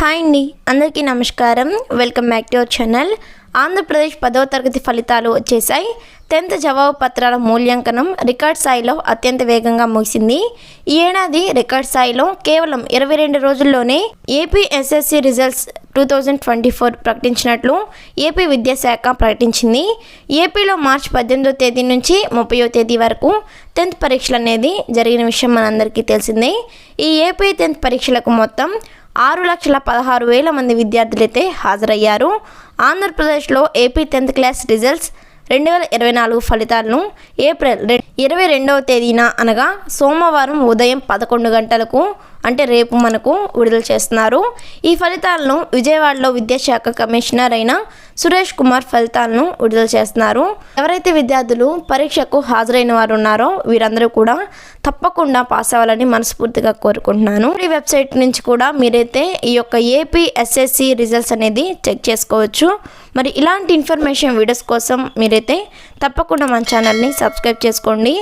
Hi అండి అందరికీ నమస్కారం. Welcome back to our channel. Andhra Pradesh పదవ తరగతి ఫలితాలు వచ్చేసాయి. టెన్త్ జవాబు పత్రాల మూల్యాంకనం రికార్డ్ స్థాయిలో అత్యంత వేగంగా ముగిసింది. ఈ ఏడాది రికార్డ్ స్థాయిలో కేవలం ఇరవై రెండు రోజుల్లోనే APSSC results two thousand twenty four ప్రకటించినట్లు AP విద్యాశాఖ ప్రకటించింది. ఏపీలో మార్చి పద్దెనిమిదో తేదీ నుంచి ముప్పయో తేదీ వరకు టెన్త్ పరీక్షలు అనేది జరిగిన విషయం మనందరికీ తెలిసిందే. ఈ ఏపీ టెన్త్ పరీక్షలకు మొత్తం ఆరు లక్షల పదహారు వేల మంది విద్యార్థులైతే హాజరయ్యారు. ఆంధ్రప్రదేశ్లో ఏపీ టెన్త్ క్లాస్ రిజల్ట్స్ రెండు వేల ఇరవై నాలుగు ఫలితాలను ఏప్రిల్ రె ఇరవై రెండవ తేదీన అనగా సోమవారం ఉదయం పదకొండు గంటలకు అంటే రేపు మనకు విడుదల చేస్తున్నారు. ఈ ఫలితాలను విజయవాడలో విద్యాశాఖ కమిషనర్ అయిన సురేష్ కుమార్ ఫలితాలను విడుదల చేస్తున్నారు. ఎవరైతే విద్యార్థులు పరీక్షకు హాజరైన వారు ఉన్నారో వీరందరూ కూడా తప్పకుండా పాస్ అవ్వాలని మనస్ఫూర్తిగా కోరుకుంటున్నాను. ఈ వెబ్సైట్ నుంచి కూడా మీరైతే ఈ యొక్క ఏపీ ఎస్ఎస్సి రిజల్ట్స్ అనేది చెక్ చేసుకోవచ్చు. మరి ఇలాంటి ఇన్ఫర్మేషన్ వీడియోస్ కోసం మీరైతే తప్పకుండా మన ఛానల్ని సబ్స్క్రైబ్ చేసుకోండి.